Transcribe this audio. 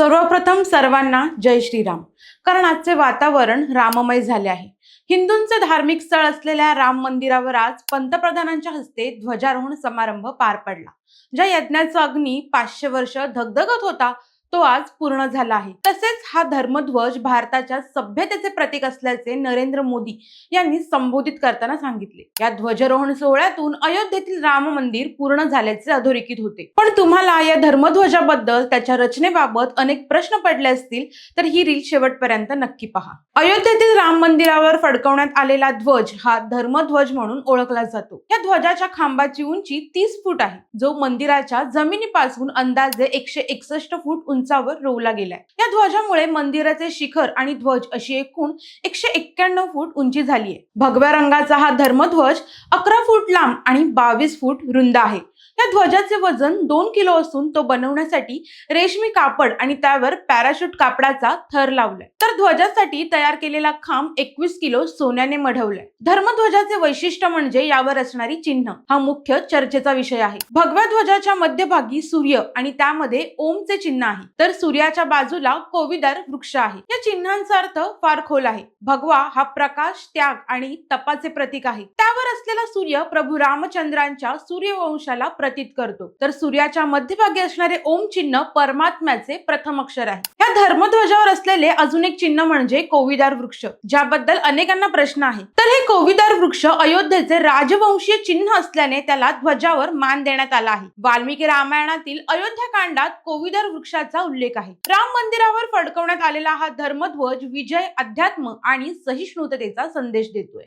सर्वप्रथम सर्वांना जय श्रीराम. कारण आजचे वातावरण राममय झाले आहे. हिंदूंचे धार्मिक स्थळ असलेल्या राम मंदिरावर आज पंतप्रधानांच्या हस्ते ध्वजारोहण समारंभ पार पडला. ज्या यज्ञाचा अग्नी पाचशे वर्ष धगधगत होता तो आज पूर्ण झाला आहे. तसेच हा धर्मध्वज भारताच्या सभ्यतेचे प्रतीक असल्याचे नरेंद्र मोदी यांनी संबोधित करताना सांगितले. या ध्वजारोहण सोहळ्यातून अयोध्येतील राम मंदिर पूर्ण झाल्याचे अधोरेखित होते. पण तुम्हाला या धर्मध्वजाबद्दल त्याच्या रचनेबाबत अनेक प्रश्न पडले असतील तर ही रील शेवटपर्यंत नक्की पहा. अयोध्येतील राम मंदिरावर फडकवण्यात आलेला ध्वज हा धर्मध्वज म्हणून ओळखला जातो. या ध्वजाच्या खांबाची उंची तीस फूट आहे. जो मंदिराच्या जमिनीपासून अंदाजे एकशे एकसष्ट फूट उंचावर रोवला गेलाय. या ध्वजामुळे मंदिराचे शिखर आणि ध्वज अशी एकूण एकशे एक्क्याण्णव फूट उंची झाली आहे भगव्या रंगाचा हा धर्मध्वज अकरा फूट लांब आणि बावीस फूट रुंद आहे. या ध्वजाचे वजन दोन किलो असून तो बनवण्यासाठी रेशमी कापड आणि त्यावर पॅराशूट कापडाचा थर लावलाय. तर ध्वजासाठी तयार केलेला खांब एकवीस किलो सोन्याने मढवलाय. धर्मध्वजाचे वैशिष्ट्य म्हणजे यावर असणारी चिन्ह हा मुख्य चर्चेचा विषय आहे. भगव्या ध्वजाच्या मध्यभागी सूर्य आणि त्यामध्ये ओमचे चिन्ह आहे. तर सूर्याच्या बाजूला कोविदार वृक्ष आहे. या चिन्हांचा अर्थ फार खोल आहे. भगवा हा प्रकाश त्याग आणि तपाचे प्रतीक आहे. त्यावर असलेला सूर्य प्रभू रामचंद्रांच्या सूर्यवंशाला प्रतीत करतो. तर सूर्याच्या मध्यभागी असणारे ओम चिन्ह परमात्म्याचे प्रथम अक्षर आहे. या धर्मध्वजावर असलेले अजून एक चिन्ह म्हणजे कोविदार वृक्ष ज्याबद्दल अनेकांना प्रश्न आहे. तर हे कोविदार वृक्ष अयोध्येचे राजवंशीय चिन्ह असल्याने त्याला ध्वजावर मान देण्यात आला आहे. वाल्मिकी रामायणातील अयोध्या कांडात कोविदार वृक्षाचा उल्लेख आहे. राम मंदिरावर फडकवण्यात आलेला हा धर्मध्वज विजय अध्यात्म आणि सहिष्णुतेचा संदेश देतोय.